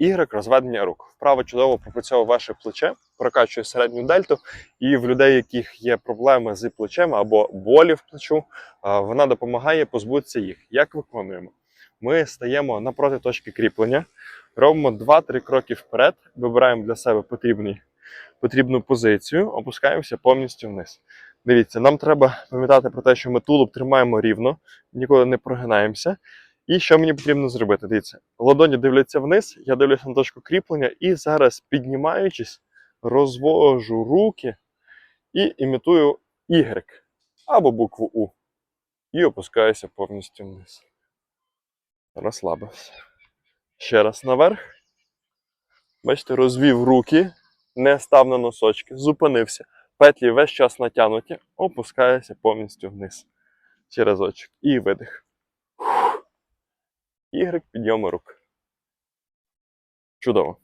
Y розведення рук. Вправо чудово пропрацьовує ваше плече, прокачує середню дельту, і в людей, яких є проблеми з плечем або болі в плечу, вона допомагає позбутися їх. Як виконуємо? Ми стаємо напроти точки кріплення, робимо 2-3 кроки вперед, вибираємо для себе потрібний, потрібну позицію, опускаємося повністю вниз. Дивіться, нам треба пам'ятати про те, що ми тулуб тримаємо рівно, ніколи не прогинаємося. І що мені потрібно зробити? Дивіться, ладоні дивляться вниз, я дивлюся на точку кріплення, і зараз, піднімаючись, розвожу руки і імітую Y або букву У. І опускаюся повністю вниз. Розслабився. Ще раз наверх. Бачите, розвів руки, не став на носочки, зупинився. Петлі весь час натягнуті, опускаюся повністю вниз. Ще разочок. І видих. Y підйоми рук. Чудово.